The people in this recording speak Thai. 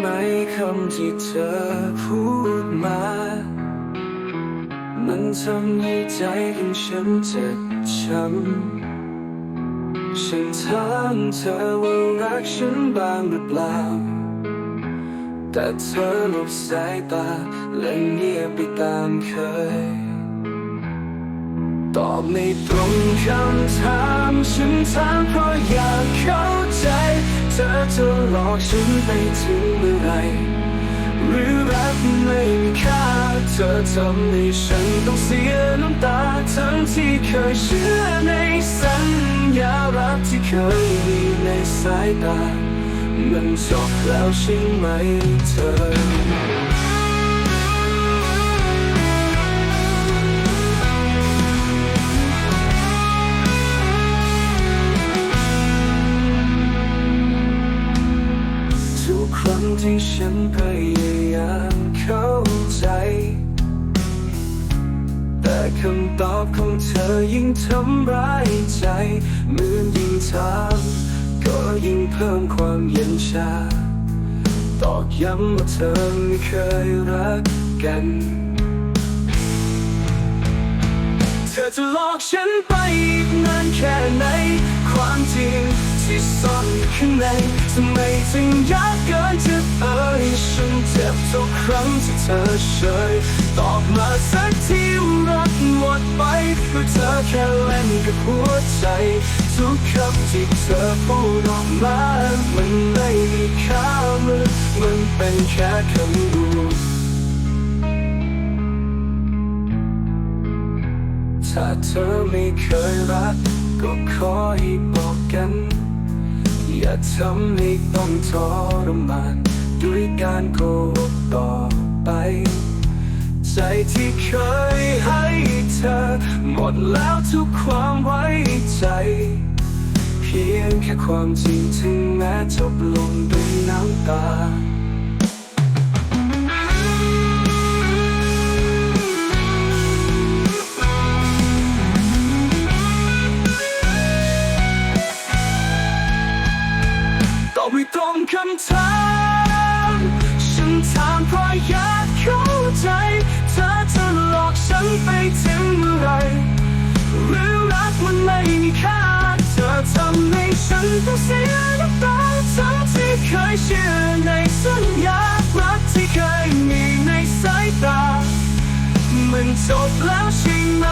ไหมคำที่เธอพูดมา มันทำให้ใจของฉันเจ็บช้ำฉันถามเธอว่ารักฉันบ้างหรือเปล่า แต่เธอหลบสายตาและเงียบไปตามเคย ตอบไม่ตรงคำถาม ฉันถามเพราะอยากเข้าใจ ธอจะหลอกฉันไปถึงเมื่อไหรหรือรักไม่มีค่าเธอทำให้ฉันต้องเสียน้ำตาทั้งที่เคยเชื่อในสัญญารักที่เคยมีในสายตา มันจบแล้วใช่ไหมเธอ ที่ฉันพยายามเข้าใจ แต่คำตอบของเธอยิ่งทำร้ายใจเหมือนยิ่งถามก็ยิ่งเพิ่มความเย็นชา ตอกย้ำว่าเธอไม่เคยรักกัน เธอจะหลอกฉันไปอีกนานแค่ไหน ข้างในทำไมถึงยากเกินจะเอ่ยฉันเจ็บทุกครั้งที่เธอเฉยตอบมาสักทีว่ารักหมดไปเพราะเธอแค่เล่นกับหัวใจ ทุกคำที่เธอพูดออกมามันไม่มีค่าเลยมันเป็นแค่คำพูถ้าเธอไม่เคยรัก ก็ขอให้บอกกัน อย่าทำให้ต้องทรมานด้วยการโกหกต่อไป ใจที่เคยให้เธอ หมดแล้วทุกความไว้ใจ เพียงแค่ความจริงถึงแม้จบลงด้วยน้ำตา ถามฉันถามเพราะอยากเข้าใจ เธอจะหลอกฉันไปถึงเมื่อไรหรือรักมันไม่มีค่า เธอทำให้ฉันต้องเสียน้ำตาทั้งที่เคยเชื่อในสัญญารักที่เคยมีในสายตา มันจบแล้วใช่ไหม